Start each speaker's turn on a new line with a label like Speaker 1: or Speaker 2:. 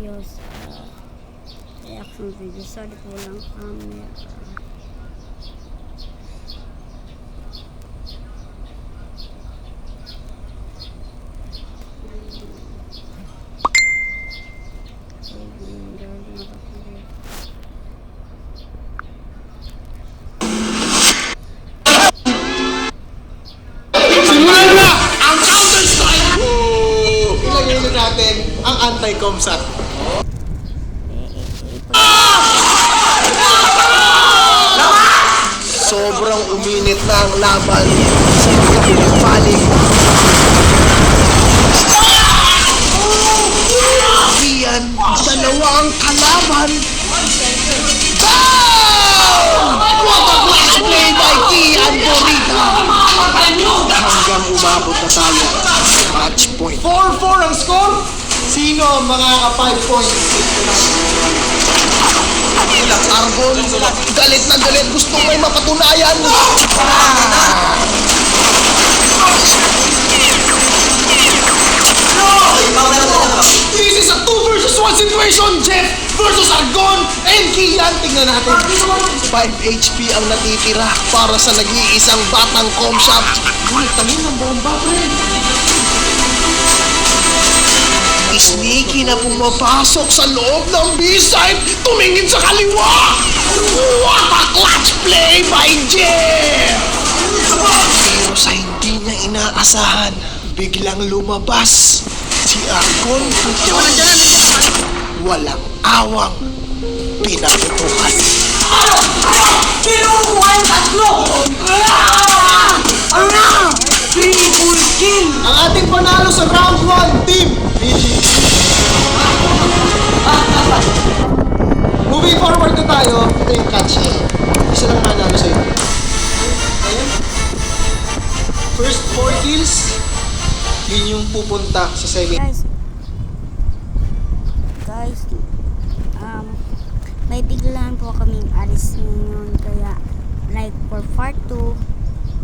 Speaker 1: Adios. Yakın video. Sorry for
Speaker 2: long time. Ang anti-comsat. Sobrang uminit na ang laban sa kabilang panig. Iyan, dalawa ang kalaban. Down! What a class play by Kian Borita! Hanggang umabot na tayo match point. 4-4 ang score. Sino ang mga 5 points? Ilang Argon, galit na galit, gusto may mapatunayan. This is a 2 versus 1 situation, Jeff versus Argon and Kian. Tingnan natin. 5 HP ang natitira para sa nag-iisang batang comshop. Ngunit tangin ng bomba, pre. Sneaky na pumapasok sa loob ng B-side, tumingin sa kaliwa! What a clutch play by Jeff! Pero sa hindi niya inaasahan, biglang lumabas si Argon. Walang awang pinaputukan.
Speaker 3: Kinukuha yung tatlo! Ano? Triple kill!
Speaker 2: Ang ating panalo sa round 1, Team Manalo sa'yo. Ayan. First 4 kills, yun yung pupunta sa semi.
Speaker 1: Guys, guys, um, may biglaan po kaming alis ngayon. Kaya, like for part 2,